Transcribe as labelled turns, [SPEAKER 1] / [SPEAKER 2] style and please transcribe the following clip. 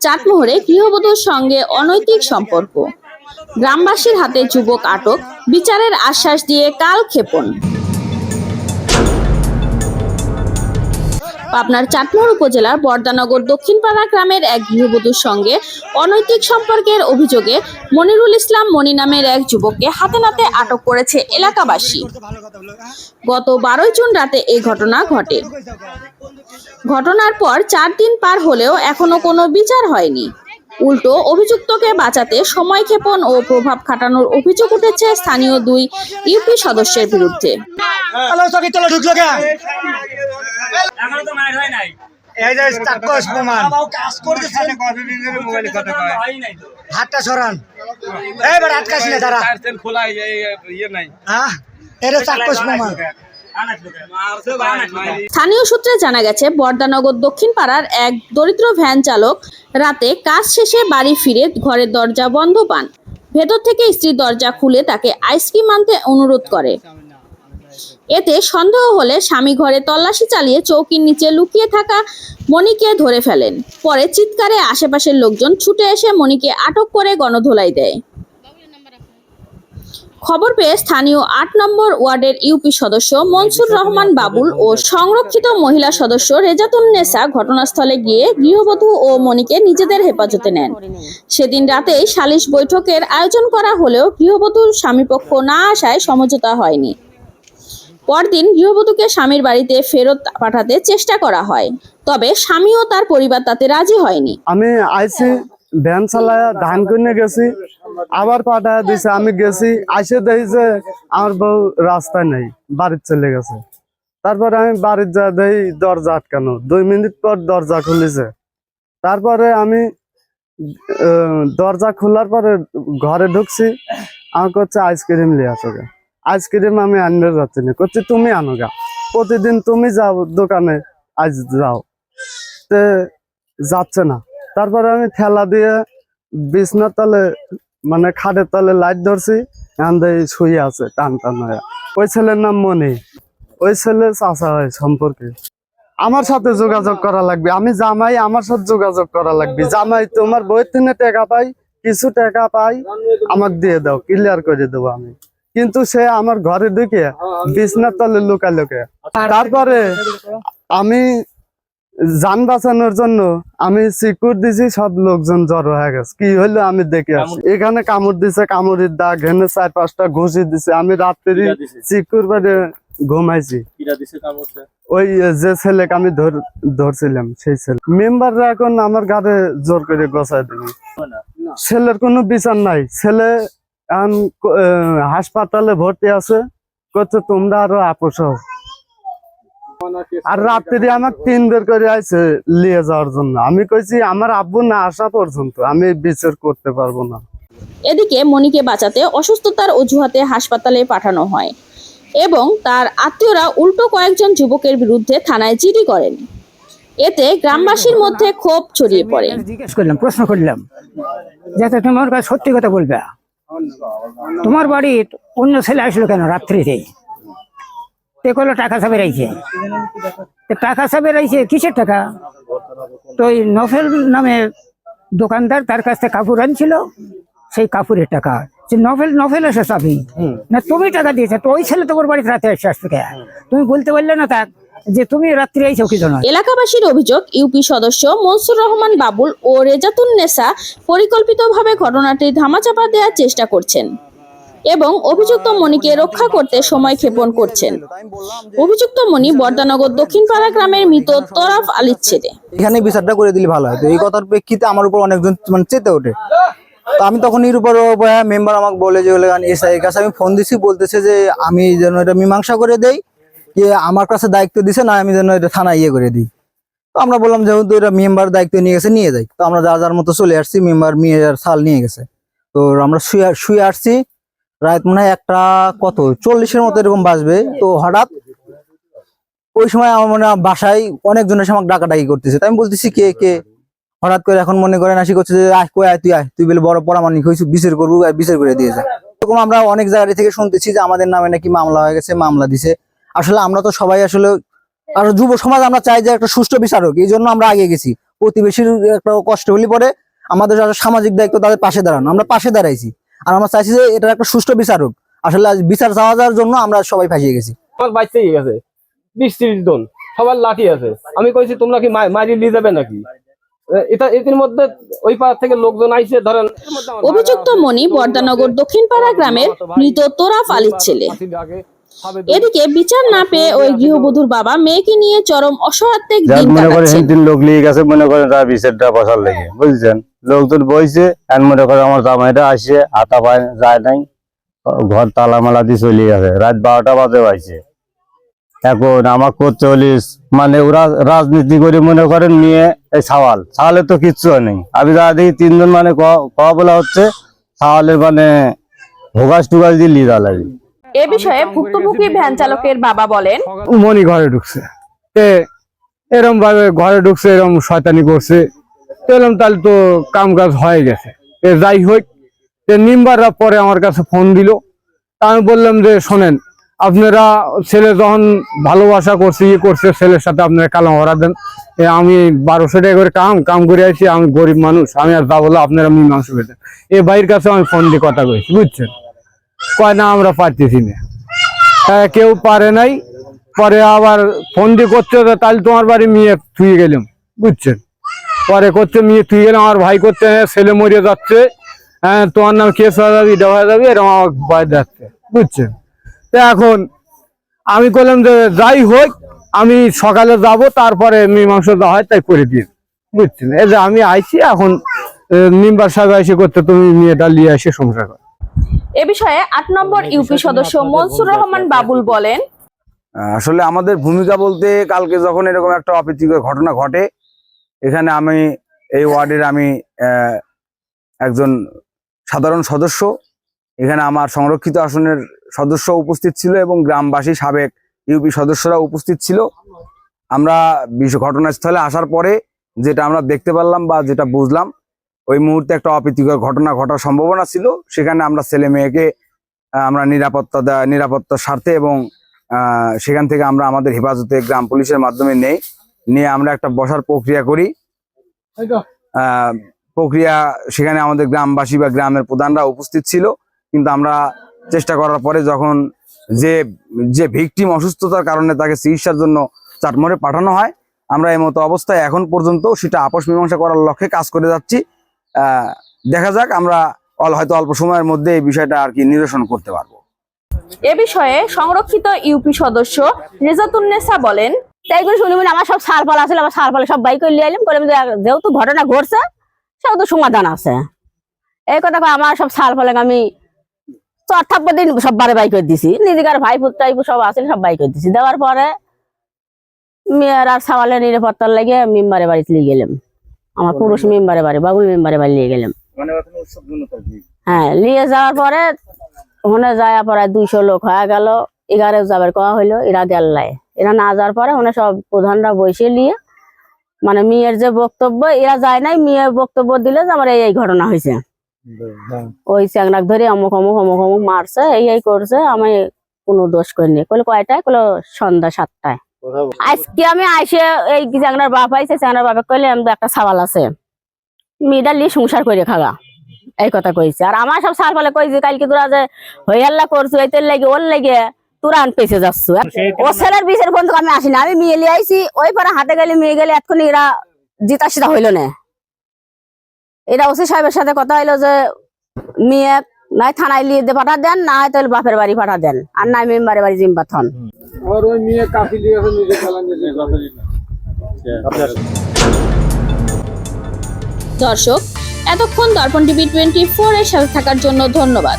[SPEAKER 1] চাটমোহরে গৃহবধূর সঙ্গে অনৈতিক সম্পর্ক। গ্রামবাসীর হাতে যুবক আটক বিচারের আশ্বাস দিয়ে কাল ক্ষেপণ। পাবনার চাটমোহর উপজেলার বর্দানগর দক্ষিণপাড়া গ্রামের এক গৃহবধূর সঙ্গে অনৈতিক সম্পর্কের অভিযোগে মনিরুল ইসলাম মনি নামের এক যুবককে হাতে নাতে আটক করেছে এলাকাবাসী।
[SPEAKER 2] হ্যাঁ?
[SPEAKER 1] গত বারোই জুন রাতে এই ঘটনা ঘটে। ঘটনার পর চার দিন পার হলেও এখনও কোনো বিচার হয়নি। উল্টো অভিযুক্তকে বাঁচাতে সময়ক্ষেপণ ও প্রভাব খাটানোর অভিযোগ উঠেছে স্থানীয় দুই ইউপি সদস্যের বিরুদ্ধে।
[SPEAKER 3] হয় হয় নাই তো।
[SPEAKER 2] হাতটা সরান। এই না
[SPEAKER 4] খোলা ইয়ে নাই।
[SPEAKER 2] হ্যাঁ এটা চাক্ষুষ প্রমাণ
[SPEAKER 1] স্থানীয় সূত্রে জানা গেছে বর্দানগর দক্ষিণ পাড়ার এক দরিদ্র ভ্যান চালক রাতে কাজ শেষে বাড়ি ফিরে ঘরের দরজা বন্ধ পান। ভেতর থেকে স্ত্রী দরজা খুলে তাকে আইসক্রিম আনতে অনুরোধ করে। এতে সন্দেহ হলে স্বামী ঘরে তল্লাশি চালিয়ে চৌকির নিচে লুকিয়ে থাকা মণিকে ধরে ফেলেন। পরে চিৎকারে আশেপাশের লোকজন ছুটে এসে মণিকে আটক করে গণধোলাই দেয়। খবর পেয়ে স্থানীয় আট নম্বর ওয়ার্ডের ইউপি সদস্য মনসুর রহমান বাবুল ও সংরক্ষিত মহিলা সদস্য রেজাতুন্নেসা ঘটনাস্থলে গিয়ে গৃহবধূ ও মণিকে নিজেদের হেফাজতে নেন। সেদিন রাতেই সালিশ বৈঠকের আয়োজন করা হলেও গৃহবধূর স্বামীপক্ষ না আসায় সমঝোতা হয়নি। পরদিন গৃহবধূকে স্বামীর বাড়িতে ফেরত পাঠাতে চেষ্টা করা হয়। তবে স্বামী ও তার পরিবার তাতে রাজি হয়নি।
[SPEAKER 5] আমি আইসি, ভ্যান চালায় ধান কিনে গেছি, আবার পাঠায় দিছে, আমি গেছি, আইসে দেখি যে আমার বউ রাস্তায় নেই, বাড়ির চলে গেছে। তারপরে আমি বাড়ির যা দেখি দরজা আটকানো, দুই মিনিট পর দরজা খুলেছে। তারপরে আমি দরজা খোলার পরে ঘরে ঢুকছি আমার করছে আইসক্রিম নিয়ে আসো গা আইসক্রিম আমি আনতে যাচ্ছি না। করছি তুমি আনো গা। প্রতিদিন তুমি যাও দোকানে, আজ যাও। তে যাচ্ছে না। তারপরে আমি ঠেলা দিয়ে বিছনার তলে মানে খাটের তলে লাইট ধরছি দিয়ে শুয়ে আছে, টান টান হয়ে। ওই ছেলের নাম মনি। ওই ছেলে চাচা হয় সম্পর্কে। আমার সাথে যোগাযোগ করা লাগবে। আমি জামাই, আমার সাথে যোগাযোগ করা লাগবে। জামাই, তোমার বইয়ের থেকে টাকা পাই, কিছু টাকা পাই, আমাকে দিয়ে দাও ক্লিয়ার করে দেবো আমি। কিন্তু সে আমার ঘরে ঢুকে বিছনার তলে লুকা লুকে তারপরে আমি যান বাঁচানোর জন্য আমি সিকিউর দিছি সব লোকজন জড়ো হয়ে গেছে। কি হলো আমি দেখে আসি। এখানে কামড় দিছে কামড়ের দাগ হেনে চার পাঁচটা ঘষি দিছে। আমি রাত্রি সিকিউর বাড়ি ঘুমাইছি। ওই যে ছেলেকে আমি ধর- ধরছিলাম সেই ছেলে। মেম্বাররা এখন আমার গাড়ে জোর করে গোছায় দেবে। ছেলের কোনো বিচার নাই। ছেলে এখন আহ, হাসপাতালে ভর্তি আছে। করছে তোমরা আরও আপোষ আর রাত্রি আমাকে তিন বের করে আইছে নিয়ে যাওয়ার জন্য। আমি কইছি আমার আব্বু না আসা পর্যন্ত আমি বিচার করতে পারব না।
[SPEAKER 1] এদিকে মনিকে বাঁচাতে অসুস্থতার অজুহাতে হাসপাতালে পাঠানো হয় এবং তার আত্মীয়রা উল্টো কয়েকজন যুবকের বিরুদ্ধে থানায় জিডি করেন। এতে গ্রামবাসীর মধ্যে ক্ষোভ ছড়িয়ে পড়ে।
[SPEAKER 6] জিজ্ঞেস করলাম প্রশ্ন করলাম যাতে তোমার সত্যি কথা বলবে। তোমার বাড়ি অন্য ছেলে আসলো কেন রাত্রিতে? তে করল টাকা সাবে রাইছে। টাকা সাবে রাইছে কিসের টাকা? তো ওই নফেল নামে দোকানদার তার কাছ থেকে কাপড় আনছিল সেই কাপড়ের টাকা। সে নভেল নভেল এসে চাবি না তুমি টাকা দিয়েছ তো ওই ছেলে তোমার বাড়িতে রাতে এসে আসবে তুমি বলতে পারলে না তাক যে তুমি রাত্রি আইছো কি জন্য?
[SPEAKER 1] এলাকাবাসীর অভিযোগ ইউপি সদস্য মনসুর রহমান বাবুল ও রেজাতুন্নেসা পরিকল্পিতভাবে ঘটনাটি ধামাচাপা দেওয়ার চেষ্টা করছেন এবং অভিযুক্ত মণিকে রক্ষা করতে সময় ক্ষেপণ করছেন। অভিযুক্ত মণি বর্দানগর দক্ষিণপাড়া গ্রামের মৃত তরাফ আলীর ছেলে।
[SPEAKER 7] এখানে বিচারটা করে দিলে ভালো হয়। তো এই কথার প্রেক্ষিতে আমার উপর অনেকজন মানে চেতে ওঠে। তো আমি তখন এর উপর মেম্বার আমাকে বলে যে এসআই এর কাছে আমি ফোন দিছি বলতেছে যে আমি যেন এটা মীমাংসা করে দেই। যে আমার কাছে দায়িত্ব দিছে, না আমি যেন এটা থানায় ইয়ে করে দিই। তো আমরা বললাম, যেহেতু এটা মেম্বার দায়িত্ব নিয়ে গেছে, নিয়ে যাই। তো আমরা যা যার মতো চলে আসছি, মেম্বার মেয়ে আর সাল নিয়ে গেছে। তো আমরা শুয়ে শুয়ে আসছি। রাত মনে হয় একটা কত? চল্লিশের মতো এরকম বাজবে। তো হঠাৎ ওই সময় আমার মনে হয় বাসায় অনেকজনের সাথে আমাকে ডাকাডাকি করতেছে। তো আমি বলতেছি, কে কে? হঠাৎ করে এখন মনে করেন আসি করছে যে, আয়, কই আয়, তুই আয়। তুই বলে, বড় পরামানিক হয়েছিস বিচার করব, বিচার করে দিয়ে যায় এরকম আমরা অনেক জায়গা থেকে শুনতেছি যে, আমাদের নামে নাকি মামলা হয়ে গেছে, মামলা দিছে। আসলে আমরা তো সবাই আসলে আর যুব সমাজ আমরা চাই যে একটা সুষ্ঠু বিচারক এই জন্য আমরা আগে গেছি। প্রতিবেশীর একটা কষ্ট হলে পরে আমাদের যারা সামাজিক দায়িত্ব তাদের পাশে দাঁড়ানো। আমরা পাশে দাঁড়াইছি। আর আমরা চাইছি যে এটা একটা সুষ্ঠু বিচারক। আসলে বিচার চাওয়া যাওয়ার জন্য আমরা সবাই ফাঁসিয়ে গেছি।
[SPEAKER 4] আমার গেছে। বিশ ত্রিশ জন। সবার লাঠি আছে। আমি কইছি তোমরা কি মারি নিয়ে যাবে নাকি? এটা মধ্যে ওই পাড় থেকে লোকজন আইসে ধরেন
[SPEAKER 1] অভিযুক্ত মণি বর্দানগর দক্ষিণপাড়া গ্রামের মৃত তোরাফ আলীর ছেলে। এদিকে বিচার না পেয়ে ওই গৃহবধূর বাবা মেয়েকে নিয়ে চরম অসহায়ত্বেক দিন
[SPEAKER 8] মনে করেন লোক লিয়ে গেছে মনে করেন তার বিচারটা বসার লেগে বুঝছেন? লোকজন বইছে আর মনে করেন আমার জামাইটা আসছে হাতা পায় যায় নাই ঘর তালা মালা দিয়ে চলে গেছে রাত বারোটা বাজে পাইছে এখন আমার করতে হলিস মানে ওরা রাজনীতি করে মনে করেন নিয়ে এই সাওয়াল সাওয়ালে তো কিচ্ছু নেই। আমি যা দেখি তিনজন মানে ক- কওয়া বলা হচ্ছে সাওয়ালের মানে ভোগাস টুগাস দিয়ে যাওয়া লাগে।
[SPEAKER 1] এ বিষয়ে ভুক্তভোগী ভ্যান চালকের বাবা বলেন।
[SPEAKER 9] মনি ঘরে ঢুকছে। এরম ভাবে ঘরে ঢুকছে এরম শয়তানি করছে। এরম তাহলে তো কাম কাজ হয়ে গেছে। এ যাই হোক যে নিম্বাররা পরে আমার কাছে ফোন দিল। তা আমি বললাম যে শোনেন আপনারা ছেলে যখন ভালোবাসা করছে ইয়ে করছে ছেলের সাথে আপনারা কালাম হরা দেন। এ আমি বারোশো টাকা করে কাম কাম করে আছি আমি গরিব মানুষ আমি আর যা বলো আপনারা মীমাংস পেতেন এ ভাইয়ের কাছে আমি ফোন দিয়ে কথা কইছি বুঝছেন? কয়, না, আমরা পারতেছি না। কেউ পারে নাই। পরে আবার ফোন দিয়ে করছে তাহলে তোমার বাড়ি মেয়ে থুয়ে গেলাম। বুঝছেন? পরে করছে, মেয়ে থুয়ে গেলাম, আমার ভাই করছে হ্যাঁ ছেলে মরে যাচ্ছে। হ্যাঁ তোমার নাম কেস হয়ে যাবে এটা হয়ে যাবে এরকম আমার ভয় যাচ্ছে। বুঝছেন? তো এখন আমি বললাম যে, যাই হোক, আমি সকালে যাব, তারপরে মীমাংস হয়, তাই করে দিন। বুঝছেন? এই যে আমি আইছি, এখন নিম্বার সাহেব এসে করতে তুমি মেয়েটা নিয়ে এসে সংসার করো।
[SPEAKER 1] এ বিষয়ে আট নম্বর ইউপি সদস্য মনসুর রহমান বাবুল বলেন।
[SPEAKER 10] আসলে আমাদের ভূমিকা বলতে কালকে যখন এরকম একটা অপ্রীতিকর ঘটনা ঘটে এখানে আমি এই ওয়ার্ডের আমি আহ, একজন সাধারণ সদস্য। এখানে আমার সংরক্ষিত আসনের সদস্য উপস্থিত ছিল এবং গ্রামবাসী সাবেক ইউপি সদস্যরা উপস্থিত ছিল। আমরা ঘটনাস্থলে আসার পরে যেটা আমরা দেখতে পারলাম বা যেটা বুঝলাম ওই মুহূর্তে একটা অপ্রীতিকর ঘটনা ঘটার সম্ভাবনা ছিল। সেখানে আমরা ছেলে মেয়েকে আমরা নিরাপত্তা নিরাপত্তার স্বার্থে এবং সেখান থেকে আমরা আমাদের হেফাজতে গ্রাম পুলিশের মাধ্যমে নেই। নিয়ে আমরা একটা বসার প্রক্রিয়া করি। প্রক্রিয়া সেখানে আমাদের গ্রামবাসী বা গ্রামের প্রধানরা উপস্থিত ছিল। কিন্তু আমরা চেষ্টা করার পরে যখন যে যে ভিকটিম অসুস্থতার কারণে তাকে চিকিৎসার জন্য চাটমোড়ে পাঠানো হয়, আমরা এই মতো অবস্থায় এখন পর্যন্ত সেটা আপোষ মীমাংসা করার লক্ষ্যে কাজ করে যাচ্ছি। দেখা যাক, আমরা হয়তো অল্প সময়ের মধ্যে এই বিষয়টা আর কি নিরসন করতে পারব।
[SPEAKER 1] এ বিষয়ে সংরক্ষিত ইউপি সদস্য রেজাতুন্নেসা বলেন,
[SPEAKER 11] তাই করে শুনি আমার সব আছে, আমার সব বাইক করে যেহেতু ঘটনা ঘটছে, সেহেতু সমাধান আছে। এই কথা আমার সব সারপালে আমি চর থাপ্পর দিন, সব বারে বাই করে দিছি। নিজেকার ভাই টাইপ সব আছে, সব বাই করে দিছি। দেওয়ার পরে মেয়ের আর সাওয়ালে নিরাপত্তার লাগে মেম্বারে বাড়িতে নিয়ে গেলাম। আমার পুরুষ মেম্বারে বাড়ি বাবুল মেম্বারে বাড়ি নিয়ে গেলাম। হ্যাঁ নিয়ে যাওয়ার পরে ওখানে যায় পরে দুইশো লোক হয়ে গেল এগারো যাবার কয়া হইল এরা গেল লাই। এরা না যাওয়ার পরে ওখানে সব প্রধানরা বসে নিয়ে মানে মেয়ের যে বক্তব্য এরা যায় নাই মেয়ের বক্তব্য দিলে যে আমার এই এই ঘটনা হয়েছে ওই চ্যাংরাক ধরে অমুক অমুক অমুক অমুক মারছে এই এই করছে আমি কোনো দোষ করিনি। কয়টায়? কইলো সন্ধ্যা সাতটায়। আজকে আমি আইসে এই চ্যাংরার বাপ আইসে চ্যাংরার বাপে কইলে একটা সাওয়াল আছে। মেয়েটা নিয়ে সংসার করে খাগা। এই কথা কইছে। আর আমার সব সার ফলে কইছে কালকে তোরা যে হইয়াল্লা করছ এই তেল লাগে ওর লাগে তোরা আন পেছে যাচ্ছ। ও ছেলের বিষের পর্যন্ত আমি আসি না। আমি মেয়ে লিয়ে আইছি ওই পরে হাতে গেলে মেয়ে গেলে এতক্ষণ এরা জিতা সিতা হইল না। এরা ওসি সাহেবের সাথে কথা হইল যে মেয়ে নাই থানায় লিয়ে দিয়ে পাঠা দেন না হয় তাহলে বাপের বাড়ি পাঠা দেন। আর নাই মেম্বারের বাড়ি জিম্বা থন
[SPEAKER 1] দর্শক এতক্ষণ দর্পণ টিভি টোয়েন্টি ফোর এর সাথে থাকার জন্য ধন্যবাদ।